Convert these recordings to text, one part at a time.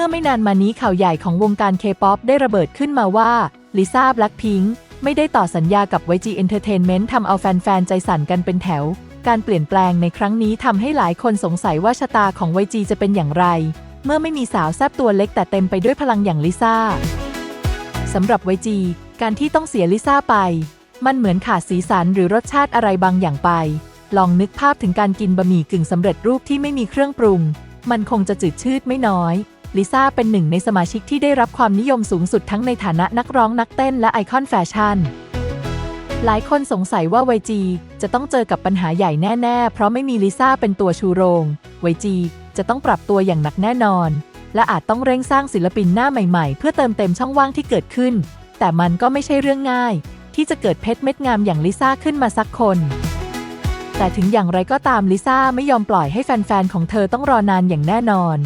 มื่อไม่นานมานี้ข่าวใหญ่ของวงการเคป๊อปได้ระเบิดขึ้นมาว่าลิซ่าแบล็คพิงค์ไม่ได้ต่อสัญญากับ YG Entertainment ทำเอาแฟนๆ ใจสั่นกันเป็นแถว การเปลี่ยนแปลงในครั้งนี้ทำให้หลายคนสงสัยว่าชะตาของ YG จะเป็นอย่างไร เมื่อไม่มีสาวแซบตัวเล็กแต่เต็มไปด้วยพลังอย่างลิซ่าสำหรับ YG การที่ต้องเสียลิซ่าไป มันเหมือนขาดสีสันหรือรสชาติอะไรบางอย่างไป ลองนึกภาพถึงการกินบะหมี่กึ่งสำเร็จรูปที่ไม่มีเครื่องปรุง มันคงจะจืดชืดไม่น้อย ลิซ่าเป็นหนึ่งในสมาชิกที่ได้รับความนิยมสูงสุดทั้งในฐานะนักร้องนักเต้นและไอคอนแฟชั่น หลายคนสงสัยว่า YG จะต้องเจอกับปัญหาใหญ่แน่ ๆ เพราะไม่มีลิซ่าเป็นตัวชูโรง YG จะต้องปรับตัวอย่างหนักแน่นอน และอาจต้องเร่งสร้างศิลปินหน้าใหม่ๆ เพื่อเติมเต็มช่องว่างที่เกิดขึ้น แต่มันก็ไม่ใช่เรื่องง่าย ที่จะเกิดเพชรเม็ดงามอย่างลิซ่าขึ้นมาสักคนแต่ถึงอย่างไรก็ตามลิซ่าไม่ยอมปล่อยให้แฟนๆ ของเธอต้องรอนานอย่างแน่นอน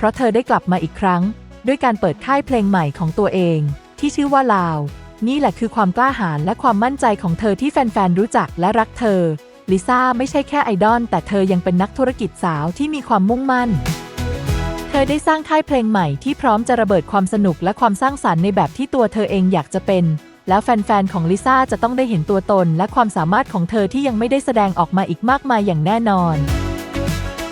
เพราะเธอได้กลับมาอีกครั้ง ด้วยการเปิดค่ายเพลงใหม่ของตัวเอง ที่ชื่อว่าลาว นี่แหละคือความกล้าหาญและความมั่นใจของเธอที่แฟนๆรู้จักและรักเธอลิซ่าไม่ใช่แค่ไอดอลแต่เธอยังเป็นนักธุรกิจสาวที่มีความมุ่งมั่น เธอได้สร้างค่ายเพลงใหม่ที่พร้อมจะระเบิดความสนุกและความสร้างสรรค์ในแบบที่ตัวเธอเองอยากจะเป็น แล้วแฟนๆของลิซ่าจะต้องได้เห็นตัวตนและความสามารถของเธอที่ยังไม่ได้แสดงออกมาอีกมากมายอย่างแน่นอน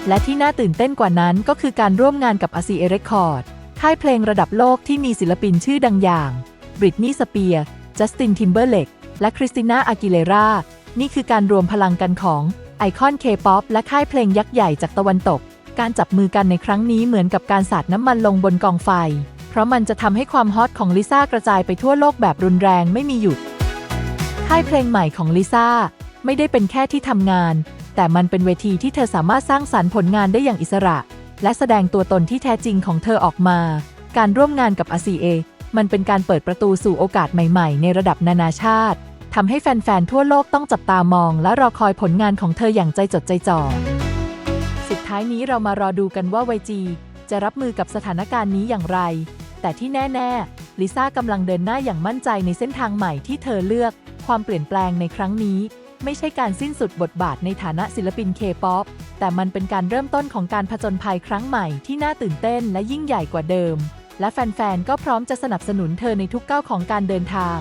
และที่น่าตื่นเต้นกว่านั้นก็คือการร่วมงานกับ RCA Record ค่ายเพลงระดับโลกที่มีศิลปินชื่อดังอย่างบริตนีสเปียร์จัสตินทิมเบอร์เลกและคริสติน่าอากิเลรานี่คือการรวมพลังกันของไอคอนเคป๊อปและค่ายเพลงยักษ์ใหญ่จากตะวันตก การจับมือกันในครั้งนี้เหมือนกับการสาดน้ำมันลงบนกองไฟ เพราะมันจะทำให้ความฮอตของลิซ่ากระจายไปทั่วโลกแบบรุนแรงไม่มีหยุด ค่ายเพลงใหม่ของลิซ่าไม่ได้เป็นแค่ที่ทำงาน แต่มันเป็นเวทีที่เธอสามารถสร้างสรรค์ผลงานได้อย่างอิสระ และแสดงตัวตนที่แท้จริงของเธอออกมา การร่วมงานกับ RCA มันเป็นการเปิดประตูสู่โอกาสใหม่ๆ ในระดับนานาชาติทำให้แฟนๆ ทั่วโลกต้องจับตามอง และรอคอยผลงานของเธออย่างใจจดใจจ่อ สุดท้ายนี้เรามารอดูกันว่า YG จะรับมือกับสถานการณ์นี้อย่างไร แต่ที่แน่ๆ ลิซ่ากำลังเดินหน้าอย่างมั่นใจในเส้นทางใหม่ที่เธอเลือก ความเปลี่ยนแปลงในครั้งนี้ ไม่ใช่การสิ้นสุดบทบาทในฐานะศิลปินเคป๊อปแต่มันเป็นการเริ่มต้นของการผจญภัยครั้งใหม่ที่น่าตื่นเต้นและยิ่งใหญ่กว่าเดิม และแฟนๆ ก็พร้อมจะสนับสนุนเธอในทุกก้าวของการเดินทาง